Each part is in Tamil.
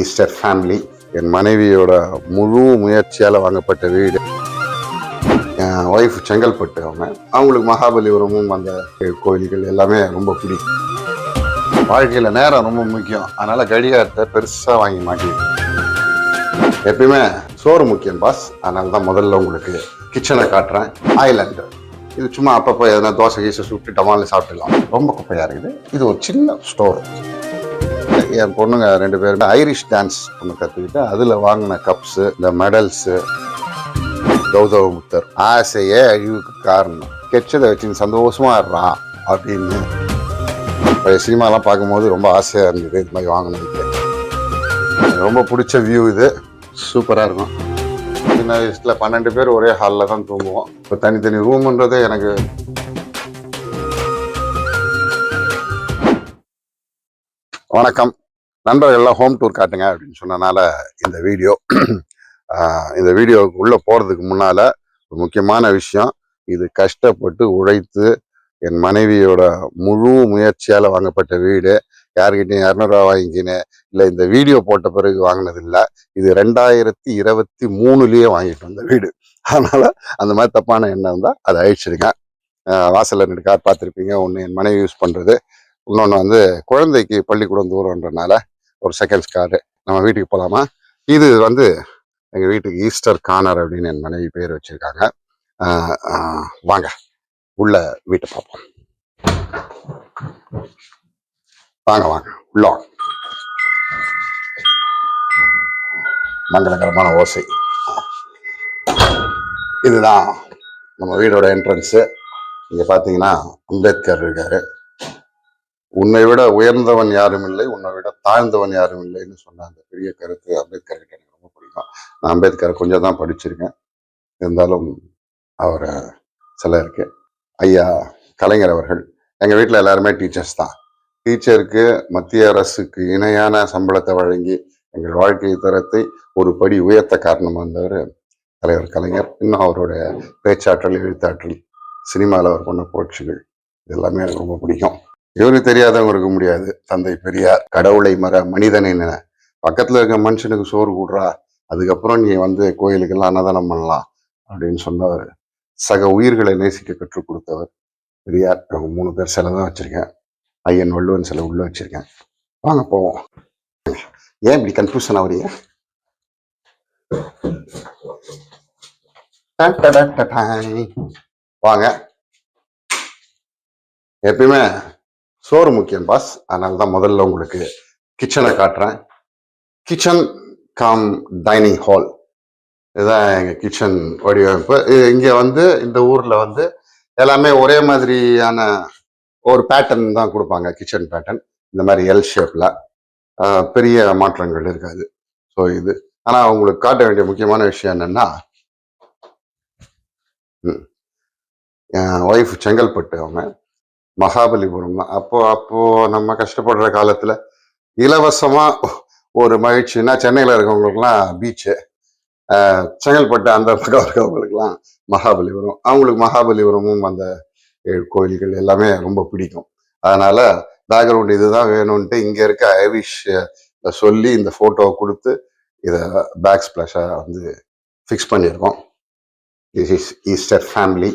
Easter family. என் மனைவியோட முழு முயற்சியால் வாங்கப்பட்ட வீடு. என் ஒய்ஃப் செங்கல்பட்டு அவங்க. அவங்களுக்கு மகாபலிபுரமும் அந்த கோயில்கள் எல்லாமே ரொம்ப பிடிக்கும். வாழ்க்கையில் நேரம் ரொம்ப முக்கியம். அதனால் கடிகாரத்தை பெருசாக வாங்கி மாட்டிருக்கேன். எப்பயுமே சோறு முக்கியம் பாஸ் அதனால தான் முதல்ல உங்களுக்கு கிச்சனை காட்டுறேன். ஐலாண்டு இது சும்மா அப்பப்போ எதனா தோசை கீசை சுட்டு டமாலில் சாப்பிட்டுலாம் ரொம்ப குப்பையாக இருக்குது. இது ஒரு சின்ன ஸ்டோர் என் பொண்ணுங்க ரெண்டு பேருமே ஐரிஷ் டான்ஸ் ஒன்று கற்றுக்கிட்டு அதில் வாங்கின கப்ஸு இந்த மெடல்ஸு கௌதவ புத்தர். ஆசையே அழிவுக்கு காரணம். கெச்சதை வச்சு சந்தோஷமா இருறான் அப்படின்னு பழைய சினிமாலாம் பார்க்கும்போது ரொம்ப ஆசையாக இருந்தது இது மாதிரி வாங்கினதுக்கு. ரொம்ப பிடிச்ச வியூ இது. சூப்பராக இருக்கும். சின்ன வயசில் பன்னெண்டு பேர் ஒரே ஹாலில் தான் தூங்குவோம். இப்போ தனித்தனி ரூம்ன்றதே எனக்கு வணக்கம். நண்பர்கள்லாம் ஹோம் டூர் காட்டுங்க அப்படின்னு சொன்னனால இந்த வீடியோ இந்த வீடியோவுக்கு உள்ளே போகிறதுக்கு முன்னால் ஒரு முக்கியமான விஷயம். இது கஷ்டப்பட்டு உழைத்து என் மனைவியோட முழு முயற்சியால் வாங்கப்பட்ட வீடு. யார்கிட்டையும் இரநூறுவா வாங்கிக்கினேன் இல்லை இந்த வீடியோ போட்ட பிறகு வாங்கினது இல்லை இது ரெண்டாயிரத்தி இருபத்தி மூணுலேயே வாங்கிட்டு வந்த வீடு. அதனால் அந்த மாதிரி தப்பான எண்ணம் இருந்தால் அதை அழிச்சிருங்க. வாசலில் ரெண்டு கார் பார்த்துருப்பீங்க. ஒன்று என் மனைவி யூஸ் பண்ணுறது இன்னொன்று வந்து குழந்தைக்கு பள்ளிக்கூடம் தூரன்றனால ஒரு செகண்ட்ஸ் காரு நம்ம வீட்டுக்கு போகலாமா இது வந்து எங்கள் வீட்டுக்கு ஈஸ்டர் கானர் அப்படின்னு என் மனைவி பேர் வச்சுருக்காங்க. வாங்க. உள்ள வீட்டை பார்ப்போம். வாங்க வாங்க. உள்ள வாங்க. மங்களகரமான ஓசை. இதுதான் நம்ம வீடோட என்ட்ரன்ஸு இங்கே பார்த்தீங்கன்னா அம்பேத்கர் இருக்காரு. உன்னை விட உயர்ந்தவன் யாரும் இல்லை உன்னை விட தாழ்ந்தவன் யாரும் இல்லைன்னு சொன்ன அந்த பெரிய கருத்து. அம்பேத்கர் கிட்ட எனக்கு ரொம்ப பிடிக்கும் நான் அம்பேத்கரை கொஞ்சம் தான் படிச்சிருக்கேன். இருந்தாலும் அவரை சில இருக்கு. ஐயா கலைஞர் அவர்கள் எங்கள் வீட்டில் எல்லாருமே டீச்சர்ஸ் தான். டீச்சருக்கு மத்திய அரசுக்கு இணையான சம்பளத்தை வழங்கி எங்கள் வாழ்க்கை தரத்தை ஒரு படி உயர்த்த காரணமாக இருந்தவர் தலைவர் கலைஞர். இன்னும் அவருடைய பேச்சாற்றல் எழுத்தாற்றல் சினிமாவில் அவர் பண்ண புரட்சிகள் இது எல்லாமே எனக்கு ரொம்ப பிடிக்கும். இவரு தெரியாதவங்க இருக்க முடியாது. தந்தை பெரியார் கடவுளை மற மனிதனை நின பக்கத்துல இருக்க மனுஷனுக்கு சோறு கூடுறா அதுக்கப்புறம் நீ வந்து கோயிலுக்கெல்லாம் அன்னதானம் பண்ணலாம் அப்படின்னு சொன்னவர். சக உயிர்களை நேசிக்க கற்றுக் கொடுத்தவர் பெரியார். அவங்க மூணு பேர் சிலை தான் வச்சிருக்கேன். ஐயன் வள்ளுவன் சிலை உள்ள வச்சிருக்கேன். வாங்க போவோம். ஏன் இப்படி கன்ஃபியூஷன் ஆகுறீங்க? வாங்க. எப்பயுமே சோறு முக்கியம் பாஸ். அதனால தான் முதல்ல உங்களுக்கு கிச்சனை காட்டுறேன். கிச்சன் காம் டைனிங் ஹால் இதுதான் எங்கள் கிச்சன் வடிவமைப்பு. இங்கே வந்து இந்த ஊரில் வந்து எல்லாமே ஒரே மாதிரியான ஒரு பேட்டர்ன் தான் கொடுப்பாங்க. கிச்சன் பேட்டர்ன் இந்த மாதிரி எல் ஷேப்பில் பெரிய மாற்றங்கள் இருக்காது. ஸோ இது. ஆனால் உங்களுக்கு காட்ட வேண்டிய முக்கியமான விஷயம் என்னென்னா என் ஒய்ஃப் செங்கல்பட்டு அவங்க. மகாபலிபுரம். தான் அப்போ அப்போ நம்ம கஷ்டப்படுற காலத்துல இலவசமா ஒரு மகிழ்ச்சின்னா சென்னையில இருக்கவங்களுக்குலாம் பீச்சு செங்கல்பட்டு அந்த பக்கம் இருக்கவங்களுக்குலாம் மகாபலிபுரம். அவங்களுக்கு மகாபலிபுரமும் அந்த ஏழு கோயில்கள் எல்லாமே ரொம்ப பிடிக்கும். அதனால பேக்ரவுண்ட் இதுதான் வேணும்ன்ட்டு இங்க இருக்க ஐவிஷ் சொல்லி இந்த போட்டோவை கொடுத்து இதை பேக் ஸ்பிளாஷா வந்து ஃபிக்ஸ் பண்ணியிருக்கோம். This is Easter family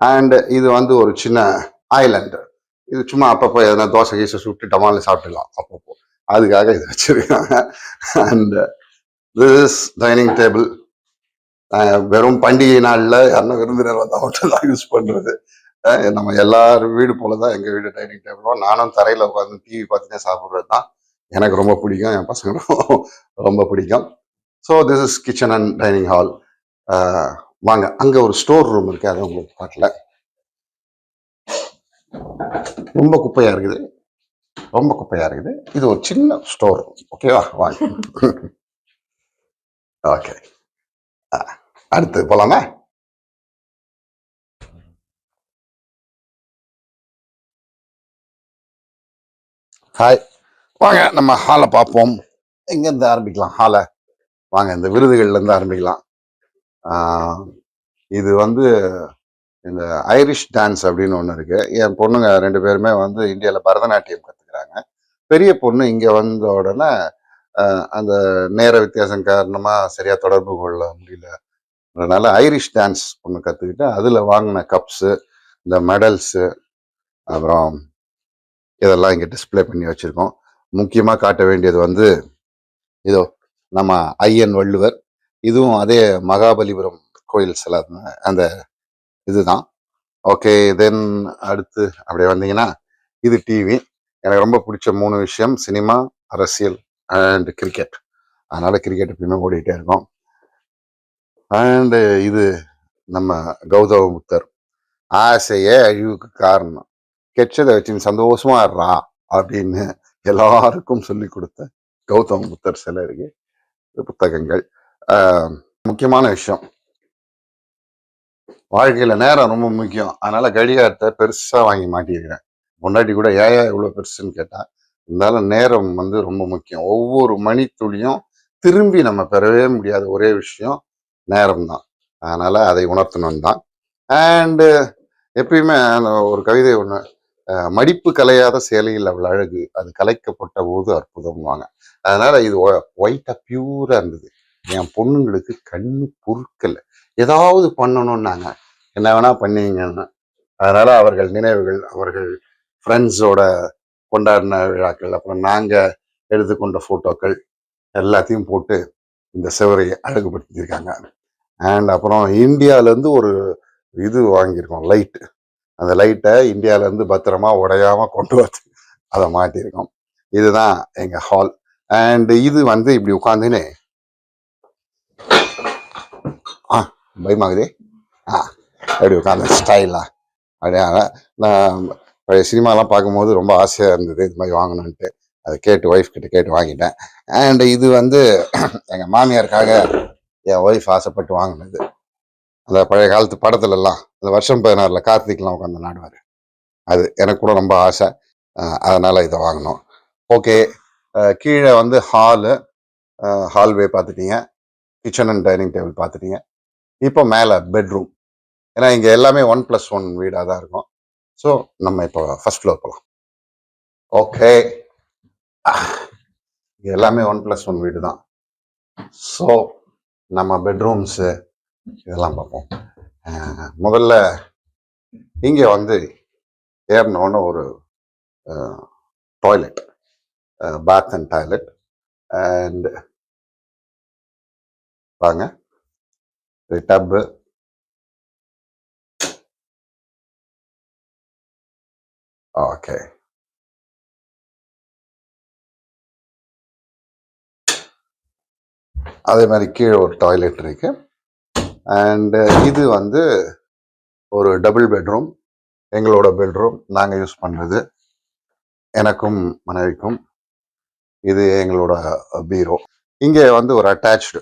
and இது வந்து ஒரு சின்ன ஐலாண்டு இது சும்மா அப்பப்போ எதனா தோசை கீசை சுட்டு டமாலில் சாப்பிட்டுலாம் அப்பப்போ. அதுக்காக இது வச்சிருக்காங்க. அண்ட் திஸ் டைனிங் டேபிள் வெறும் பண்டிகை நாளில் யாரும் விருந்தினர் வந்தால் மட்டும் தான் யூஸ் பண்ணுறது நம்ம எல்லாரும் வீடு போல தான் எங்கள் வீடு டைனிங் டேபிளும் நானும் தரையில் உட்காந்து டிவி பார்த்துட்டே சாப்பிட்றது தான் எனக்கு ரொம்ப பிடிக்கும். என் பசங்களும் ரொம்ப பிடிக்கும். So this is kitchen and dining hall வாங்க. அங்கே ஒரு ஸ்டோர் ரூம் இருக்குது அதை உங்களுக்கு காட்டல. ரொம்ப குப்பையாக இருக்குது. ரொம்ப குப்பையாக இருக்குது. இது ஒரு சின்ன ஸ்டோர். ஓகேவா வாங்க. ஓகே அடுத்து போகலாமா ஹாய் வாங்க நம்ம ஹாலை பார்ப்போம். எங்கேருந்து ஆரம்பிக்கலாம்? ஹாலை வாங்க இந்த விருதுகள்லேருந்து ஆரம்பிக்கலாம். ஆஹ் இது வந்து இந்த ஐரிஷ் டான்ஸ் அப்படின்னு ஒன்று இருக்குது என் பொண்ணுங்க ரெண்டு பேருமே வந்து இந்தியாவில் பரதநாட்டியம் கற்றுக்குறாங்க பெரிய பொண்ணு இங்கே வந்த உடனே அந்த நேர வித்தியாசம் காரணமாக சரியாக தொடர்பு கொள்ள முடியல அதனால் ஐரிஷ் டான்ஸ் ஒன்று கற்றுக்கிட்டு அதில் வாங்கின கப்ஸு இந்த மெடல்ஸு அப்புறம் இதெல்லாம் இங்கே டிஸ்ப்ளே பண்ணி வச்சுருக்கோம். முக்கியமாக காட்ட வேண்டியது வந்து இதோ நம்ம ஐயன் வள்ளுவர். இதுவும் அதே மகாபலிபுரம் கோயில் சில அந்த இதுதான். ஓகே தென் அடுத்து அப்படியே வந்தீங்கன்னா இது டிவி எனக்கு ரொம்ப பிடிச்ச மூணு விஷயம் சினிமா அரசியல் அண்ட் கிரிக்கெட் அதனால கிரிக்கெட் எப்பயுமே ஓடிக்கிட்டே இருக்கும். அண்டு இது நம்ம கௌதம புத்தர். ஆசையே அழிவுக்கு காரணம். கெச்சதை வச்சு சந்தோஷமா இருறா அப்படின்னு எல்லாருக்கும் சொல்லி கொடுத்த கௌதம் புத்தர் சிலருக்கு புத்தகங்கள். முக்கியமான விஷயம். வாழ்க்கையில நேரம் ரொம்ப முக்கியம். அதனால கடிகாரத்தை பெருசா வாங்கி மாட்டியிருக்கிறேன். முன்னாடி கூட ஏயா இவ்வளவு பெருசுன்னு கேட்டா இருந்தாலும் நேரம் வந்து ரொம்ப முக்கியம். ஒவ்வொரு மணித்துளியும் திரும்பி நம்ம பெறவே முடியாத ஒரே விஷயம் நேரம் தான் அதனால அதை உணர்த்தணும் தான் அண்டு எப்பயுமே அந்த ஒரு கவிதை ஒன்று மடிப்பு கலையாத சேலையில் அவள் அழகு அது கலைக்கப்பட்ட போது அற்புதம்வாங்க அதனால இது ஒயிட்டாக பியூராக இருந்தது. என் பொண்ணுங்களுக்கு கண்ணு பொருட்களை ஏதாவது பண்ணணும்னாங்க. என்ன வேணா பண்ணீங்கன்னா அதனால அவர்கள் நினைவுகள் அவர்கள் ஃப்ரெண்ட்ஸோட கொண்டாடின விழாக்கள் அப்புறம் நாங்கள் எடுத்துக்கொண்ட ஃபோட்டோக்கள் எல்லாத்தையும் போட்டு இந்த சிவரை அழகுபடுத்தியிருக்காங்க. அண்ட் அப்புறம் இந்தியாவிலேருந்து ஒரு இது வாங்கியிருக்கோம் லைட்டு அந்த லைட்டை இந்தியால இருந்து பத்திரமா உடையாம கொண்டு வந்து அதை மாட்டியிருக்கோம். இதுதான் எங்கள் ஹால் அண்ட் இது வந்து இப்படி உட்காந்துன்னு ஆ பயமாகுது? ஆ அப்படி உட்காந்து ஸ்டைலா அப்படியே நான் பழைய சினிமாலாம் பார்க்கும்போது ரொம்ப ஆசையாக இருந்தது இது மாதிரி வாங்கணுன்ட்டு அதை கேட்டு ஒய்ஃப் கிட்ட கேட்டு வாங்கிட்டேன். அண்ட் இது வந்து எங்கள் மாமியாருக்காக என் ஒய்ஃப் ஆசைப்பட்டு வாங்கினது. அந்த பழைய காலத்து படத்துலலாம் அந்த வருஷம் பதினாறில் கார்த்திக்லாம் உட்காந்து நாடுவார். அது எனக்கு கூட ரொம்ப ஆசை. அதனால் இதை வாங்கினோம். ஓகே கீழே வந்து ஹாலு ஹால்வே பார்த்துட்டீங்க. கிச்சன் அண்ட் டைனிங் டேபிள் பார்த்துட்டீங்க. இப்போ மேலே பெட்ரூம் ஏன்னா இங்கே எல்லாமே ஒன் ப்ளஸ் ஒன் வீடாக தான் இருக்கும். ஸோ நம்ம இப்போ ஃபர்ஸ்ட் ஃப்ளோர் போகலாம் ஓகே இங்கே எல்லாமே ஒன் ப்ளஸ் ஒன் வீடு தான். ஸோ நம்ம பெட்ரூம்ஸு இதெல்லாம் பார்ப்போம். முதல்ல இங்கே வந்து ஏறினோன்னு ஒரு toilet bath and toilet and வாங்க. டப்பு ஓகே oh, அதே மாதிரி கீழே ஒரு டாய்லெட் இருக்கு. அண்ட் இது வந்து ஒரு டபுள் பெட்ரூம் எங்களோட பெட்ரூம் நாங்கள் யூஸ் பண்ணுறது எனக்கும் மனைவிக்கும். இது எங்களோட பீரோ. இங்கே வந்து ஒரு அட்டாச்டு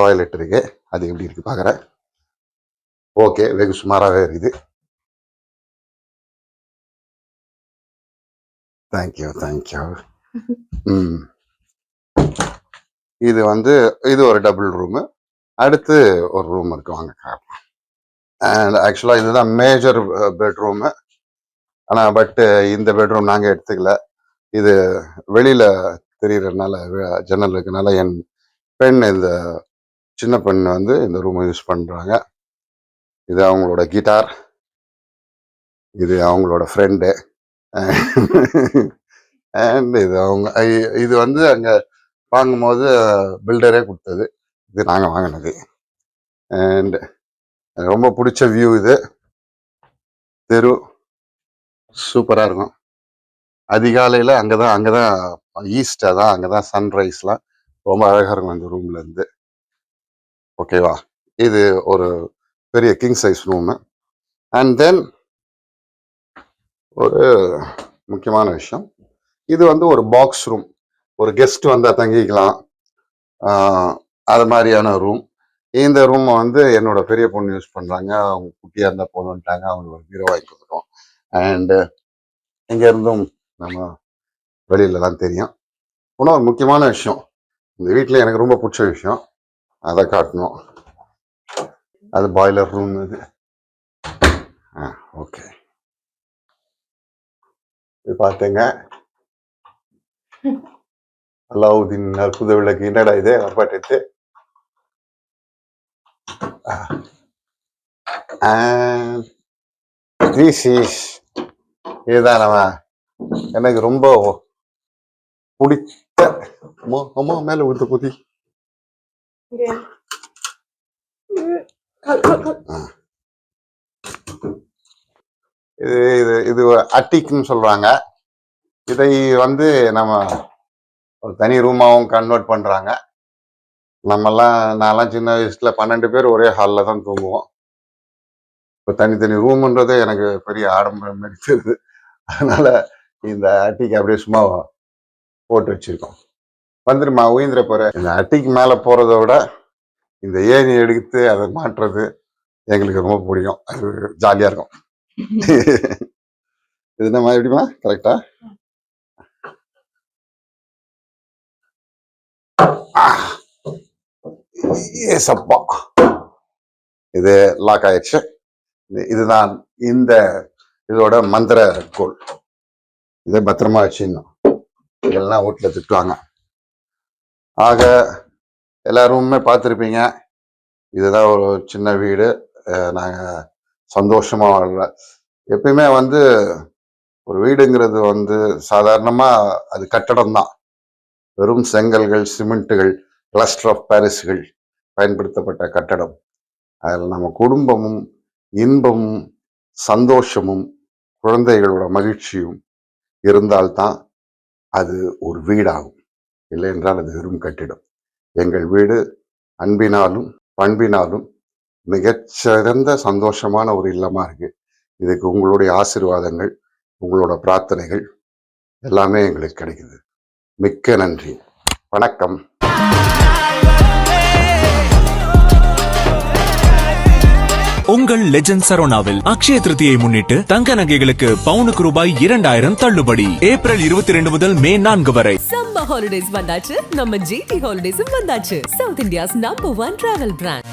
டாய்லெட் இருக்கு. அது எப்படி இருக்கு பார்க்குறேன் ஓகே வெகு சுமாராகவே இருக்குது. தேங்க்யூ தேங்க்யூ ம். இது வந்து இது ஒரு டபுள் ரூமு அடுத்து ஒரு ரூம் இருக்கு. வாங்க காட்டலாம் அண்ட் ஆக்சுவலாக இதுதான் மேஜர் பெட்ரூமு ஆனால் பட்டு இந்த பெட்ரூம் நாங்கள் எடுத்துக்கல. இது வெளியில் தெரியறதுனால ஜன்னல் இருக்கனால என் பெண் இந்த சின்ன பெண் வந்து இந்த ரூமை யூஸ் பண்ணுறாங்க இது அவங்களோட கிட்டார் இது அவங்களோட ஃப்ரெண்டு அண்ட் இது அவங்க இது வந்து அங்கே வாங்கும்போது பில்டரே கொடுத்தது. இது நாங்கள் வாங்கினது. அண்ட் ரொம்ப பிடிச்ச வியூ இது. தெரு. சூப்பராக இருக்கும். அதிகாலையில் அங்கே தான் அங்கே தான் ஈஸ்டாக தான் அங்கே தான் சன்ரைஸ்லாம் ரொம்ப அழகாக இருக்கும் அந்த ரூம்லேருந்து ஓகேவா இது ஒரு பெரிய king size room and then ஒரு முக்கியமான விஷயம். இது வந்து ஒரு பாக்ஸ் ரூம் ஒரு கெஸ்ட் வந்தால் தங்கிக்கலாம். அது மாதிரியான ரூம் இந்த ரூம் வந்து என்னோட பெரிய பொண்ணு யூஸ் பண்ணுறாங்க அவங்க குட்டியாக இருந்தால் போதும்ட்டாங்க. அவங்க ஒரு பீரோ வாங்கி கொடுத்துருவோம் அண்டு இங்க இருந்தும் நம்ம வெளியில தான் தெரியும். ஒரு முக்கியமான விஷயம். இந்த வீட்டில் எனக்கு ரொம்ப பிடிச்ச விஷயம். அதை காட்டணும். அது பாய்லர் ரூம் இது. ஆ ஓகே இது பார்த்தேங்க அலாவுதீன் அற்புத விளக்கு. என்னடா இது? அப்பாட்டு திஸ் இஸ் இதுதான் நம்ம எனக்கு ரொம்ப பிடித்த அம்மா அம்மா மேலே ஊத்த குதி. இது இது இது அட்டிக்னு சொல்றாங்க. இதை வந்து நம்ம ஒரு தனி ரூமாவும் கன்வெர்ட் பண்றாங்க. நம்மெல்லாம் நான்லாம் சின்ன வயசுல பன்னெண்டு பேர் ஒரே ஹாலில் தான் தூங்குவோம். இப்போ தனித்தனி ரூம்ன்றது எனக்கு பெரிய ஆடம்பரம் மாதிரி தெரியுது அதனால இந்த அட்டிக்கு அப்படியே சும்மா போட்டு வச்சிருக்கோம். வந்துருமா உயிந்திர போற. இந்த அட்டிக்கு மேலே போறதை விட இந்த ஏணி எடுத்து அதை மாட்டுறது எங்களுக்கு ரொம்ப பிடிக்கும். அது ஜாலியா இருக்கும். இது என்னம்மா எப்படிமா கரெக்டா? ஏசப்பா இது லாக் ஆயிடுச்சு. இதுதான் இந்த இதோட மந்திர கோல் இதை பத்திரமா வச்சிடணும் இதெல்லாம் வீட்டில் திட்டுவாங்க. ஆக எல்லாருமே பார்த்துருப்பீங்க. இதுதான் ஒரு சின்ன வீடு. நாங்கள் சந்தோஷமாக சந்தோஷமா எப்பயுமே வந்து ஒரு வீடுங்கிறது வந்து சாதாரணமாக அது கட்டடம் தான். வெறும் செங்கல்கள் சிமெண்ட்டுகள் கிளஸ்டர் ஆஃப் பாரிஸ்கள் பயன்படுத்தப்பட்ட கட்டடம். அதில் நம்ம குடும்பமும் இன்பமும் சந்தோஷமும் குழந்தைகளோட மகிழ்ச்சியும் இருந்தால்தான் அது ஒரு வீடாகும். இல்லை என்றால் அது வெறும் கட்டிடம். எங்கள் வீடு அன்பினாலும் பண்பினாலும் மிகச்சிறந்த சந்தோஷமான ஒரு இல்லமாக இருக்குது இதுக்கு உங்களுடைய ஆசீர்வாதங்கள் உங்களோட பிரார்த்தனைகள் எல்லாமே எங்களுக்கு கிடைக்குது. மிக்க நன்றி. வணக்கம். உங்கள் லெஜண்ட் சரோனாவில் அக்ஷய திருதியை முன்னிட்டு தங்க நகைகளுக்கு பவுனுக்கு ரூபாய் இரண்டாயிரம் தள்ளுபடி. ஏப்ரல் இருபத்தி ரெண்டு முதல் மே நான்கு வரை. சம்ப ஹாலிடேஸ் வந்தாச்சு. நம்ம ஜிடி ஹாலிடேஸும் வந்தாச்சு. South India's number one travel brand